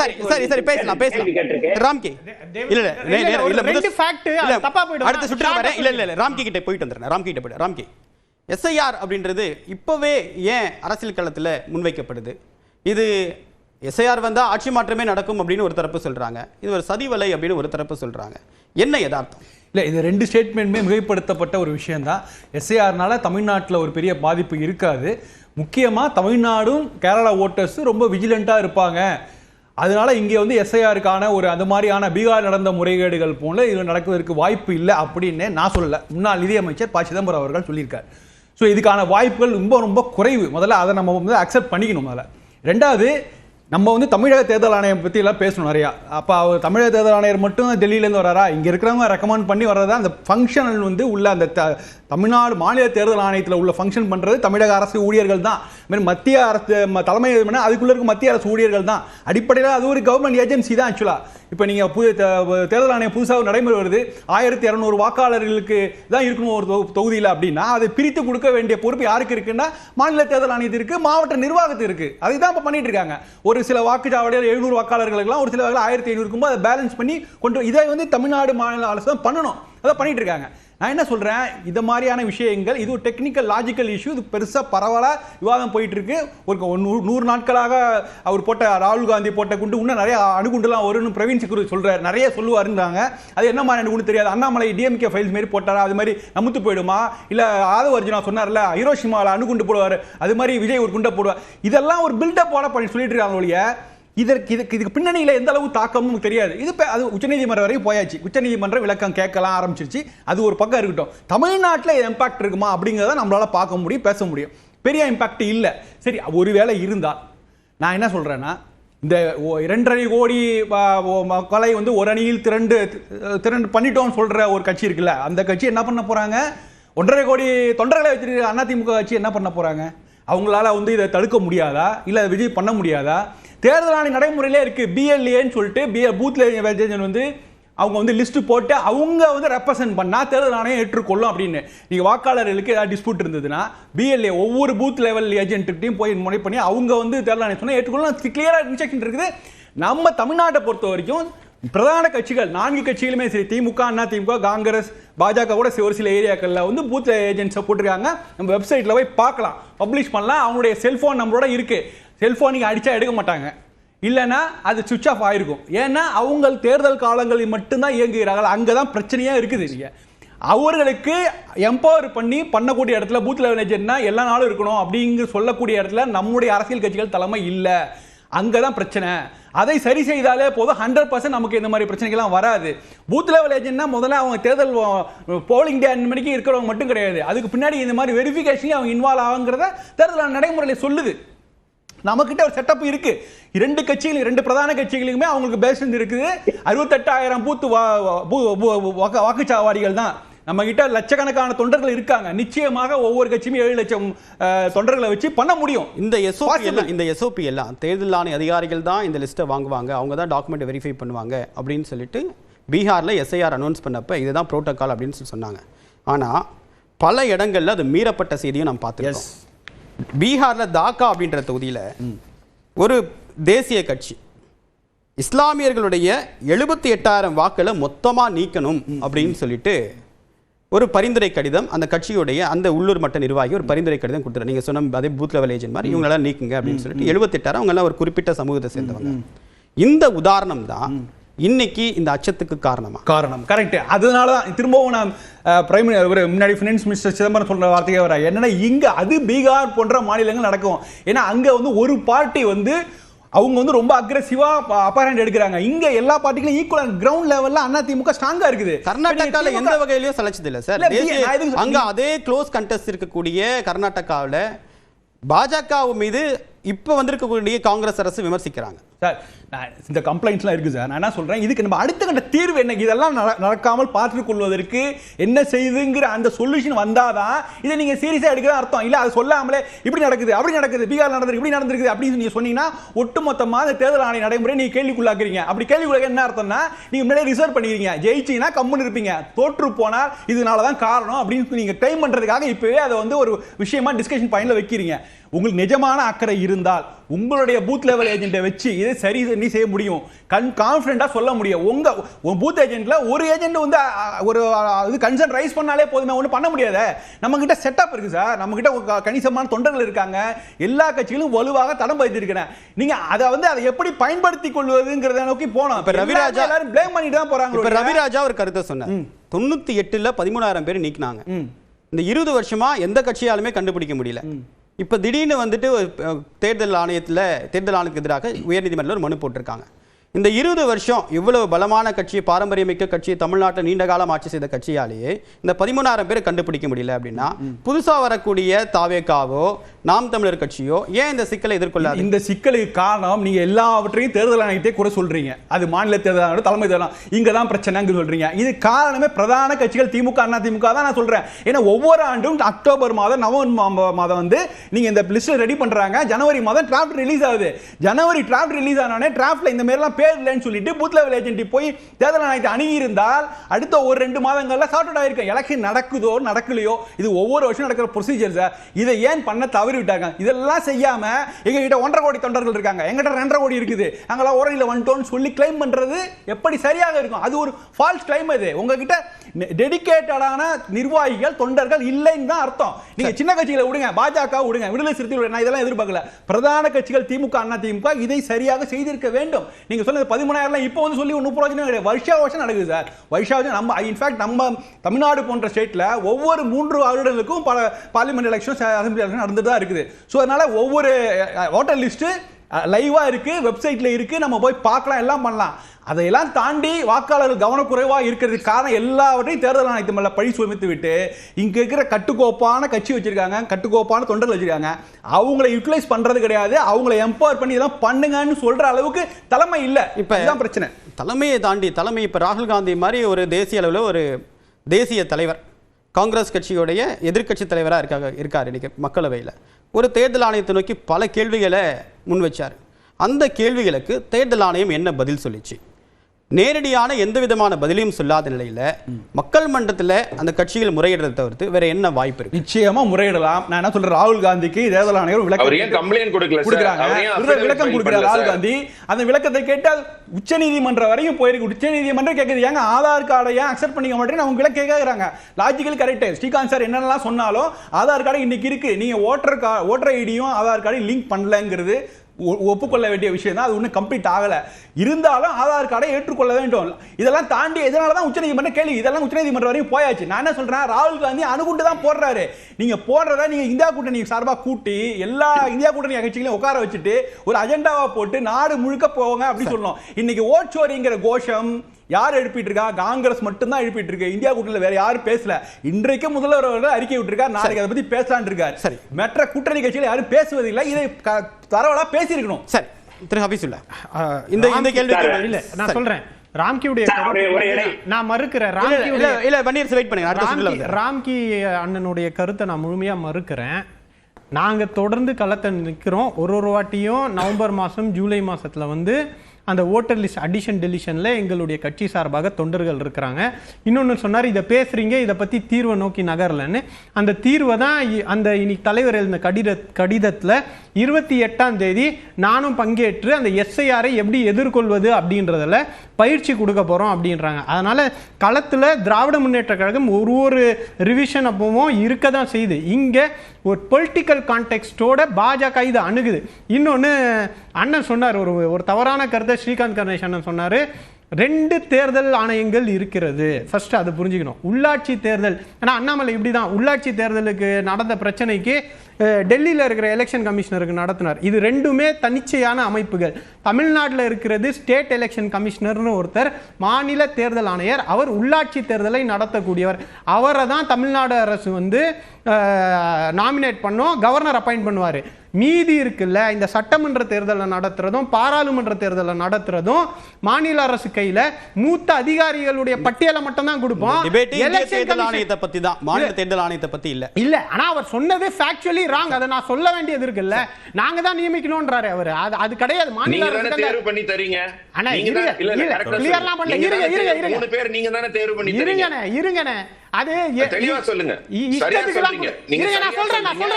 சரி சரி சரி பேசலாம் பேசலாம். ராம்கி. இல்ல இல்ல இல்ல, ரெண்டு தப்பா போயிடும். அடுத்த சுற்று வரேன் இல்ல இல்ல இல்ல கிட்ட போயிட்டு வந்துடுறேன் ராம்கி கிட்ட ராம்கி. எஸ்ஐஆர் அப்படின்றது இப்பவே ஏன் அரசியல் களத்துல முன்வைக்கப்படுது? இது எஸ்ஐஆர் வந்தா ஆட்சி மாற்றமே நடக்கும் அப்படின்னு ஒரு தரப்பு சொல்றாங்க. இது ஒரு சதிவலை அப்படின்னு ஒரு தரப்பு சொல்றாங்க. என்ன யதார்த்தம்? இல்லை இது ரெண்டு ஸ்டேட்மெண்ட்டுமே மிகைப்படுத்தப்பட்ட ஒரு விஷயம்தான். எஸ்ஏஆர்னால தமிழ்நாட்டில் ஒரு பெரிய பாதிப்பு இருக்காது. முக்கியமாக தமிழ்நாடும் கேரளா ஓட்டர்ஸும் ரொம்ப விஜிலண்ட்டாக இருப்பாங்க. அதனால இங்கே வந்து எஸ்ஐஆருக்கான ஒரு அது மாதிரியான பீகார் நடந்த முறைகேடுகள் போல இது நடக்குவதற்கு வாய்ப்பு இல்லை அப்படின்னு நான் சொல்லலை. முன்னாள் நிதியமைச்சர் ப. சிதம்பரம் அவர்கள் சொல்லியிருக்கார். ஸோ இதுக்கான வாய்ப்புகள் ரொம்ப ரொம்ப குறைவு. முதல்ல அதை நம்ம வந்து அக்செப்ட் பண்ணிக்கணும் முதல்ல. ரெண்டாவது நம்ம வந்து தமிழக தேர்தல் ஆணையம் பற்றி எல்லாம் பேசணும் நிறையா. அப்போ அவர் தமிழக தேர்தல் ஆணையர் மட்டும் டெல்லியிலேருந்து வராரா? இங்கே இருக்கிறவங்க ரெக்கமெண்ட் பண்ணி வர்றதா? அந்த ஃபங்க்ஷனல் வந்து உள்ள அந்த த- தமிழ்நாடு மாநில தேர்தல் ஆணையத்தில் உள்ள ஃபங்க்ஷன் பண்ணுறது தமிழக அரசு ஊழியர்கள் தான். மாதிரி மத்திய அரசு தலைமை அதுக்குள்ளே இருக்க மத்திய அரசு ஊழியர்கள் தான். அடிப்படையில் அது ஒரு கவர்மெண்ட் ஏஜென்சி தான் ஆக்சுவலாக இப்போ நீங்கள் புது தேர்தல் ஆணையம் புதுசாக நடைமுறை வருது. ஆயிரத்தி இரநூறு வாக்காளர்களுக்கு தான் இருக்கணும் ஒரு தொகு- தொகுதியில் அப்படின்னா அதை பிரித்து கொடுக்க வேண்டிய பொறுப்பு யாருக்கு இருக்குன்னா மாநில தேர்தல் ஆணையத்திற்கு மாவட்ட நிர்வாகத்திற்கு அதை தான் இப்போ பண்ணிட்டு இருக்காங்க. ஒரு சில வாக்குச்சாவடியில் எழுநூறு வாக்காளர்களுக்கெல்லாம் ஒரு சில ஆயிரத்தி ஐநூறுக்கும் அதை பேலன்ஸ் பண்ணி கொண்டு இதை வந்து தமிழ்நாடு மாநில அரசு தான் பண்ணணும். அதை பண்ணிட்டு இருக்காங்க. நான் என்ன சொல்கிறேன் இது மாதிரியான விஷயங்கள் இது ஒரு டெக்னிக்கல் லாஜிக்கல் இஷ்யூ இது பெருசாக பரவலாக விவாதம் போயிட்டுருக்கு. ஒரு நூறு நூறு நாட்களாக அவர் போட்ட ராகுல் காந்தி போட்ட குண்டு இன்னும் நிறைய அணுகுண்டுலாம் வரும்னு பிரவீன் சிக்குரு சொல்கிறார் நிறைய சொல்லுவாருன்றாங்க. அது என்ன மாதிரி அணுகுண்டு தெரியாது. அண்ணாமலை டிஎம்கே ஃபைல்ஸ் மாதிரி போட்டாரா? அது மாதிரி நமுத்து போயிடுமா? இல்லை ஆதவ அர்ஜுனா சொன்னார்ல ஹீரோஷிமாவில் அணுகுண்டு போடுவார். அது மாதிரி விஜய் ஒரு குண்டை போடுவார். இதெல்லாம் ஒரு பில்டப் போட பண்ணி சொல்லிட்டு இருக்காங்க ஒழிய இதற்கு இதுக்கு இதுக்கு பின்னணியில் எந்த அளவு தாக்கம்னு தெரியாது. இது அது உச்சநீதிமன்றம் வரைக்கும் போயாச்சு. உச்சநீதிமன்றம் விளக்கம் கேட்கலாம் ஆரம்பிச்சிருச்சு. அது ஒரு பக்கம் இருக்கட்டும். தமிழ்நாட்டில் இம்பாக்ட் இருக்குமா அப்படிங்கிறத நம்மளால் பார்க்க முடியும் பேச முடியும். பெரிய இம்பாக்ட் இல்லை. சரி ஒருவேளை இருந்தால் நான் என்ன சொல்கிறேன்னா இந்த இரண்டரை கோடி கொலை மக்களை வந்து ஒரு அணியில் திரண்டு திரண்டு பண்ணிட்டோம்னு சொல்கிற ஒரு கட்சி இருக்குல்ல அந்த கட்சி என்ன பண்ண போகிறாங்க ஒன்றரை கோடி தொண்டர்களை வச்சிருக்க அதிமுக கட்சி என்ன பண்ண போகிறாங்க அவங்களால வந்து இதை தடுக்க முடியாதா? இல்லை விஜய் பண்ண முடியாதா? தேர்தல் ஆணைய நடைமுறையிலே இருக்கு. பிஎல்ஏன்னு சொல்லிட்டு பி பூத் ஏஜென்ட் வந்து அவங்க வந்து லிஸ்ட்டு போட்டு அவங்க வந்து ரெப்ரசென்ட் பண்ணால் தேர்தல் ஆணையம் ஏற்றுக்கொள்ளும் அப்படின்னு. நீங்கள் வாக்காளர்களுக்கு ஏதாவது டிஸ்பியூட் இருந்ததுன்னா பிஎல்ஏ ஒவ்வொரு பூத் லெவல் ஏஜென்ட்கிட்டையும் போய் முறை பண்ணி அவங்க வந்து தேர்தல் ஆணையம் சொன்னால் ஏற்றுக்கொள்ளும் கிளியராக இன்ஸ்ட்ரக்ஷன் இருக்குது. நம்ம தமிழ்நாட்டை பொறுத்த வரைக்கும் பிரதான கட்சிகள் நான்கு கட்சிகளுமே சரி திமுக அண்ணா திமுக காங்கிரஸ் பாஜக கூட ஒரு சில ஏரியாக்களில் வந்து பூத் ஏஜென்ட்ஸை போட்டிருக்காங்க. நம்ம வெப்சைட்டில் போய் பார்க்கலாம். பப்ளிஷ் பண்ணலாம். அவங்களுடைய செல்ஃபோன் நம்மளோட இருக்குது செல்போன் அடித்தா எடுக்க மாட்டாங்க. இல்லைன்னா அது சுவிச் ஆஃப் ஆயிருக்கும். ஏன்னா அவங்க தேர்தல் காலங்களில் மட்டும்தான் இயங்குகிறார்கள். அங்கே தான் பிரச்சனையாக இருக்குது நீங்க அவர்களுக்கு எம்பவர் பண்ணி பண்ணக்கூடிய இடத்துல பூத் லெவல் ஏஜென்ட்னா எல்லா நாளும் இருக்கணும் அப்படிங்கிற சொல்லக்கூடிய இடத்துல நம்முடைய அரசியல் கட்சிகள் தலைமை இல்லை. அங்கே தான் பிரச்சனை. அதை சரி செய்தாலே போதும். ஹண்ட்ரட் பர்சன்ட் நமக்கு இந்த மாதிரி பிரச்சனைகள்லாம் வராது. பூத் லெவல் ஏஜென்ட்னா முதல்ல அவங்க தேர்தல் போலிங் டே அஞ்சு மணிக்கு இருக்கிறவங்க மட்டும் கிடையாது. அதுக்கு பின்னாடி இந்த மாதிரி வெரிஃபிகேஷன் அவங்க இன்வால்வ் ஆகுங்கிறத தேர்தல் நடைமுறையில் சொல்லுது. நம்மக்கிட்ட ஒரு செட்டப் இருக்கு. இரண்டு கட்சிகள் இரண்டு பிரதான கட்சிகளுக்குமே அவங்களுக்கு பேசன் இருக்குது. அறுபத்தெட்டாயிரம் பூத்து வாக்குச்சாவடிகள் தான். நம்ம கிட்ட லட்சக்கணக்கான தொண்டர்கள் இருக்காங்க. நிச்சயமாக ஒவ்வொரு கட்சியுமே ஏழு லட்சம் தொண்டர்களை வச்சு பண்ண முடியும். இந்த எஸ்ஓபி. எல்லாம் இந்த எஸ்ஓபி எல்லாம் தேர்தல் ஆணைய அதிகாரிகள் தான் இந்த லிஸ்ட்டை வாங்குவாங்க. அவங்க தான் டாக்குமெண்ட் வெரிஃபை பண்ணுவாங்க அப்படின்னு சொல்லிட்டு பீகார்ல எஸ்ஐஆர் அனௌன்ஸ் பண்ணப்ப இதுதான் புரோட்டோகால் அப்படின்னு சொல்லி சொன்னாங்க. ஆனா பல இடங்கள்ல அது மீறப்பட்ட செய்தியும் நாம் பார்த்துருக்கோம். பீகார்ல தாக்கா அப்படின்ற தொகுதியில ஒரு தேசிய கட்சி. இஸ்லாமியர்களுடைய எழுபத்தி எட்டாயிரம் வாக்களை மொத்தமா நீக்கணும் அப்படின்னு சொல்லிட்டு ஒரு பரிந்துரை கடிதம் அந்த கட்சியுடைய அந்த உள்ளூர் மட்ட நிர்வாகி ஒரு பரிந்துரை கடிதம் கொடுத்துரு நீங்க சொன்ன அதே பூத் லெவல் ஏஜென்ட் மாதிரி இவங்களெல்லாம் நீக்குங்க அப்படின்னு சொல்லிட்டு எழுபத்தெட்டாயிரம் அவங்க எல்லாம் ஒரு குறிப்பிட்ட சமூகத்தை சேர்ந்தவங்க. இந்த உதாரணம் தான் இன்னைக்கு இந்த அச்சத்துக்கு காரணமா? காரணம் கரெக்ட் அதனால தான் திரும்பவும் நான் பிரைம் ஒரு முன்னாடி ஃபினான்ஸ் மினிஸ்டர் சிதம்பரம் சொல்ற வார்த்தையே வர என்னன்னா இங்க அது பீகார் போன்ற மாநிலங்கள் நடக்கும். ஏன்னா அங்க வந்து ஒரு பார்ட்டி வந்து அவங்க வந்து ரொம்ப அக்ரெசிவா அப்பரண்ட் எடுக்கிறாங்க. இங்க எல்லா பார்ட்டிகளும் ஈக்குவல் கிரவுண்ட் லெவல்ல அண்ணா திமுக ஸ்ட்ராங்கா இருக்குது. கர்நாடகால எந்த வகையிலயும் சலைச்சது இல்ல சார். அங்க அதே க்ளோஸ் கண்டெஸ்ட் இருக்கக்கூடிய கர்நாடகாவுல பாஜக மீது இப்போ வந்திருக்கக்கூடிய காங்கிரஸ் அரசு விமர்சிக்கிறாங்க. சார் நான் இந்த கம்ப்ளைண்ட்ஸ்லாம் இருக்குது சார். நான் என்ன சொல்கிறேன் இதுக்கு நம்ம அடுத்த கட்ட தீர்வு என்ன? இதெல்லாம் நடக்காமல் பார்த்துக்கொள்வதற்கு என்ன செய்யுதுங்கிற அந்த சொல்யூஷன் வந்தால் தான் இதை நீங்கள் சீரியஸாக எடுக்கிற அர்த்தம். இல்லை அது சொல்லாமலே இப்படி நடக்குது அப்படி நடக்குது பீகார் நடந்திருக்கு இப்படி நடந்திருக்குது அப்படின்னு நீங்கள் சொன்னீங்கன்னா ஒட்டுமொத்தமாக அந்த தேர்தல் ஆணைய நடைமுறை நீங்கள் கேள்விக்குள்ளாக்குறீங்க. அப்படி கேள்விக்குள்ளாக்க என்ன அர்த்தம்னா நீங்கள் முன்னாடியே ரிசர்வ் பண்ணிக்கிறீங்க. ஜெயிச்சிங்கன்னா கம்முன்னு இருப்பீங்க. தோற்று போனால் இதனால தான் காரணம் அப்படின்னு நீங்கள் டைம் பண்ணுறதுக்காக இப்போவே அதை வந்து ஒரு விஷயமா டிஸ்கஷன் பாயிண்டில் வைக்கிறீங்க. உங்களுக்கு நிஜமான அக்கறை இருந்தால் உங்களுடைய பூத் லெவல் ஏஜென்ட்டை வச்சு இதை சரி நீ செய்ய முடியும். கண் கான்ஃபிடென்ட்டாக சொல்ல முடியும். உங்க உங்க பூத் ஏஜென்ட்ல ஒரு ஏஜென்ட் வந்து ஒரு இது கன்சர்ன் ரைஸ் பண்ணாலே போதுமே ஒன்றும் பண்ண முடியாத. நம்ம கிட்ட செட்டப் இருக்கு சார் நம்ம கிட்ட ஒரு க- கணிசமான தொண்டர்கள் இருக்காங்க. எல்லா கட்சிகளும் வலுவாக தடம் பதித்திருக்கிறேன். நீங்க அதை வந்து அதை எப்படி பயன்படுத்திக் கொள்வதுங்கிறத நோக்கி போனோம். இப்ப ரவிராஜா- எல்லாரும் ப்ளேம் பண்ணிட்டு தான் போறாங்க இப்ப ரவிராஜா ஒரு கருத்தை சொன்னார். தொண்ணூத்தி எட்டுல பதிமூணாயிரம் பேர் நீக்கினாங்க. இந்த இருபது வருஷமா எந்த கட்சியாலுமே கண்டுபிடிக்க முடியல. இப்போ திடீர்னு வந்துட்டு ஒரு, தேர்தல் ஆணையத்தில் தேர்தல் ஆணையத்துக்கு எதிராக உயர்நீதிமன்றத்தில் ஒரு மனு போட்டிருக்காங்க. இந்த இருபது வருஷம் இவ்வளவு பலமான கட்சி பாரம்பரியமிக்க கட்சி தமிழ்நாட்டை நீண்ட காலம் ஆட்சி செய்த கட்சியாலேயே இந்த பதிமூணாயிரம் பேர் கண்டுபிடிக்க முடியல அப்படின்னா புதுசா வரக்கூடிய தாவேக்காவோ நாம் தமிழர் கட்சியோ ஏன் இந்த சிக்கலை எதிர்கொள்ளாது இந்த சிக்கலுக்கு காரணம் நீங்க எல்லாவற்றையும் தேர்தல் ஆணையத்தை கூட சொல்றீங்க. அது மாநில தேர்தல் ஆணையம் தலைமை தேர்தல் ஆணையம். இங்க தான் பிரச்சனைங்க சொல்றீங்க. இது காரணமே பிரதான கட்சிகள் திமுக அண்ணா திமுக தான் நான் சொல்றேன். ஏன்னா ஒவ்வொரு ஆண்டும் அக்டோபர் மாதம் நவம்பர் மாதம் வந்து நீங்க இந்த லிஸ்ட் ரெடி பண்றாங்க. ஜனவரி மாதம் டிராஃப்ட் ரிலீஸ் ஆகுது. ஜனவரி டிராஃப்ட் ரிலீஸ் ஆனோடனே டிராஃப்ட்ல இந்த மாதிரிலாம் பேர் இல்லைன்னு சொல்லிட்டு பூத் லெவல் ஏஜென்ட் போய் தேர்தல் ஆணையத்தை அணுகி இருந்தால் அடுத்த ஒரு ரெண்டு மாதங்கள்ல சார்ட் அவுட் ஆயிருக்கும். எலெக்ஷன் நடக்குதோ நடக்கலையோ இது ஒவ்வொரு வருஷம் நடக்கிற ப்ரொசீஜர் சார் இதை ஏன் பண்ண தவறி விட்டாங்க இதெல்லாம் செய்யாம எங்க கிட்ட ஒன்றரை கோடி தொண்டர்கள் இருக்காங்க. எங்கிட்ட ரெண்டரை கோடி இருக்குது. நாங்களாம் ஓரணியில் வந்துட்டோம்னு சொல்லி கிளைம் பண்றது எப்படி சரியாக இருக்கும்? அது ஒரு ஃபால்ஸ் கிளைம் அது. உங்ககிட்ட டெடிகேட்டடான நிர்வாகிகள் தொண்டர்கள் இல்லைன்னு தான் அர்த்தம். நீங்க சின்ன கட்சிகளை விடுங்க பாஜக விடுங்க விடுதலை சிறுத்தைகள். நான் இதெல்லாம் எதிர்பார்க்கல. பிரதான கட்சிகள் திமுக அண்ணா திமுக இதை சரியாக செய்திருக்க வேண்டும். நீங்க சொன்னது பதிமூணாயிரம்லாம் இப்போ வந்து சொல்லி ஒன்றும் பிரயோஜனம் கிடையாது. வருஷா வருஷம் நடக்குது சார். வருஷா வருஷம் நம்ம இன்ஃபேக்ட் நம்ம தமிழ்நாடு போன்ற ஸ்டேட்டில் ஒவ்வொரு மூன்று வருடங்களுக்கும் பல பார்லிமெண்ட் எலெக்ஷன் அசம்பிளி எலெக்ஷன் நடந்துட்டு தான் இருக்குது. ஸோ அதனால் ஒவ்வொரு uh, uh, ஓட்டர் லிஸ்ட்டு லைவா இருக்கு வெப்சைட்ல இருக்கு நம்ம போய் பார்க்கலாம் எல்லாம் பண்ணலாம். அதையெல்லாம் தாண்டி வாக்காளர்கள் கவனக்குறைவா இருக்கிறதுக்கு காரணம் எல்லாவற்றையும் தேர்தல் ஆணையத்து மேல பழி சுமத்து விட்டு இங்க இருக்கிற கட்டுக்கோப்பான கட்சி வச்சிருக்காங்க கட்டுக்கோப்பான தொண்டர்கள் வச்சிருக்காங்க. அவங்களை யூட்டிலைஸ் பண்றது கிடையாது. அவங்களை எம்பவர் பண்ணி இதெல்லாம் பண்ணுங்கன்னு சொல்ற அளவுக்கு தலைமை இல்ல. இப்ப- இதுதான் பிரச்சனை. தலைமையை தாண்டி தலைமை இப்போ ராகுல் காந்தி மாதிரி ஒரு தேசிய அளவில் ஒரு தேசிய தலைவர். காங்கிரஸ் கட்சியுடைய எதிர்க்கட்சி தலைவராக இருக்காங்க இருக்கார் இன்னைக்கு மக்களவையில். ஒரு தேர்தல் ஆணையத்தை நோக்கி பல கேள்விகளை முன் வச்சார் அந்த கேள்விகளுக்கு தேர்தல் ஆணையம் என்ன பதில் சொல்லிச்சு? நேரடியான எந்த விதமான பதிலையும் சொல்லாத நிலையில மக்கள் மன்றத்தில் அந்த கட்சிகள் முறையிடுறதை தவிர்த்து வேற என்ன வாய்ப்பு இருக்கு? நிச்சயமா முறையிடலாம். நான் என்ன சொல்றேன்? ராகுல் காந்திக்கு தேர்தல் ஆணையர் விளக்கம் ஏன் complaint கொடுக்கல சார்? கொடுக்குறாங்க. விளக்கம் கொடுக்கிறார் ராகுல்? காந்தி. அந்த விளக்கத்தை கேட்டால் உச்சநீதிமன்றம் வரையும் போயிருக்கு. உச்சநீதிமன்றம் கேக்குது. ஏங்க ஆதார் கார்டை ஏன் அக்செப்ட் பண்ணிக்க மாட்டேன்னு அவங்க விளக்க கேக்குறாங்க. லாஜிக்கல் கரெக்ட் ஸ்ரீகாந்த் சார் என்னென்னலாம் சொன்னாலும் ஆதார் கார்டு இன்னைக்கு இருக்கு. நீங்க ஓட்டர் கா ஓட்டர் ஐடியும் ஆதார் கார்டையும் லிங்க் பண்ணலங்கிறது ஒப்புக்கொள்ள வேண்டிய விஷயம் தான் அது ஒன்றும் கம்ப்ளீட் ஆகல. இருந்தாலும் ஆதார் கார்டை ஏற்றுக்கொள்ள வேண்டும். இதெல்லாம் தாண்டி இதனால தான் உச்சநீதிமன்றம் கேள்வி? இதெல்லாம் உச்சநீதிமன்றம் வரையும் போயாச்சு. நான் என்ன சொல்றேன்? ராகுல் காந்தி அணுகுண்டு தான் போடுறாரு. நீங்க போடுறத நீங்க இந்தியா கூட்டணி சார்பா கூட்டி எல்லா இந்தியா கூட்டணி கட்சிகளையும் உட்கார வச்சுட்டு ஒரு அஜெண்டாவா போட்டு நாடு முழுக்க போவாங்க அப்படி சொல்லணும் இன்னைக்கு ஓட்சோரிங்கிற கோஷம் யார் எழுப்பிட்டு இருக்கா காங்கிரஸ் மட்டும் தான் எழுப்பிட்டு இருக்கு இந்தியா கூட்டணியில வேற யாரும் பேசல. இன்றைக்கு முதல்வர் அவர்கள் அறிக்கை விட்டுருக்கார். நாளைக்கு அதை பத்தி பேசலாம்னு இருக்காரு சரி. மற்ற கூட்டணி கட்சிகள் யாரும் பேசுவதில்லை. இதை தரவலா பேசியிருக்கணும். சரி. திரு ஹபீசுல்லா இந்த இந்த கேள்விக்கு இல்ல நான். சொல்றேன். ராம்கியுடைய. நான் மறுக்கிறேன். ராம்கியுடைய இல்ல வன்னியர் வெயிட் பண்ணுங்க. ராம்கி அண்ணனுடைய கருத்தை நான் முழுமையா மறுக்கிறேன். நாங்க தொடர்ந்து களத்தை நிக்கிறோம். ஒரு ஒரு வாட்டியும் நவம்பர் மாசம் ஜூலை மாசத்துல வந்து அந்த ஓட்டர் லிஸ்ட் அடிஷன் டெலிஷனில் எங்களுடைய கட்சி சார்பாக தொண்டர்கள் இருக்கிறாங்க. இன்னொன்று சொன்னார் இதை பேசுகிறீங்க இதை பற்றி தீர்வை நோக்கி நகரலன்னு. அந்த தீர்வை தான் இ- அந்த இன்னைக்கு தலைவர் எழுதின கடித கடிதத்தில் இருபத்தி எட்டாம் தேதி நானும் பங்கேற்று அந்த எஸ்ஐஆரை எப்படி எதிர்கொள்வது அப்படின்றதில் பயிற்சி கொடுக்க போகிறோம் அப்படின்றாங்க. அதனால் களத்தில் திராவிட முன்னேற்ற கழகம் ஒரு ஒரு ரிவிஷன் அப்பவும் இருக்க தான் செய்யுது. இங்கே ஒரு பொலிட்டிக்கல் கான்டெக்ட்டோட பாஜக இது அணுகுது. இன்னொன்று அண்ணன் சொன்னார் ஒரு ஒரு தவறான கருத்தை ஸ்ரீகாந்த் கணேசன் சொன்னார் சொன்னாரு ரெண்டு தேர்தல் ஆணையங்கள் இருக்கிறது. ஃபர்ஸ்ட் அதை புரிஞ்சுக்கணும். உள்ளாட்சி தேர்தல் ஏன்னா அண்ணாமலை இப்படி தான் உள்ளாட்சி தேர்தலுக்கு நடந்த பிரச்சனைக்கு டெல்லியில் டெல்லியில இருக்கிற எலெக்ஷன் கமிஷனருக்கு நடத்தினார். இது ரெண்டுமே தனிச்சையான அமைப்புகள். தமிழ்நாட்டில் இருக்கிறது ஸ்டேட் எலெக்ஷன் கமிஷனர்னு ஒருத்தர் மாநில தேர்தல் ஆணையர் அவர் உள்ளாட்சி தேர்தலை நடத்தக்கூடியவர். அவரை தான் தமிழ்நாடு அரசு வந்து நாமினேட் பண்ணோம் கவர்னர் அப்பாயிண்ட் பண்ணுவார். மீதி இருக்குல்ல இந்த சட்டமன்ற தேர்தலை நடத்துறதும் பாராளுமன்ற தேர்தலை நடத்துறதும் மாநில அரசு கையில மூத்த அதிகாரிகளுடைய பட்டியலை மட்டும் தான் கொடுப்போம் தேர்தல் ஆணையத்தை பத்தி தான். மாநில தேர்தல் ஆணையத்தை பத்தி இல்ல. இல்ல ஆனா அவர் சொன்னது ஃபேக்சுவலி ராங் அதை நான் சொல்ல வேண்டியது இருக்குல்ல. நாங்க தான் நியமிக்கணும்ன்றாரு அவர். அது அது கிடையாது. மாநில அந்த- தேர்வு பண்ணி தரீங்க? நீங்க இருங்க, இல்ல, இல்ல, இருங்க, correct ஆ clear சொல்லுங்க. லாம் பண்ணல. இருங்க, இருங்க, இருங்க. மூணு பேர் நீங்க தானே தேர்வு பண்ணி தரீங்க. இருங்கண்ணே. இருங்கண்ணே அது தெளிவா சொல்லுங்க. சரியா சொல்றீங்க. நீங்க நான் சொல்றேன் நான். சொல்றேன்.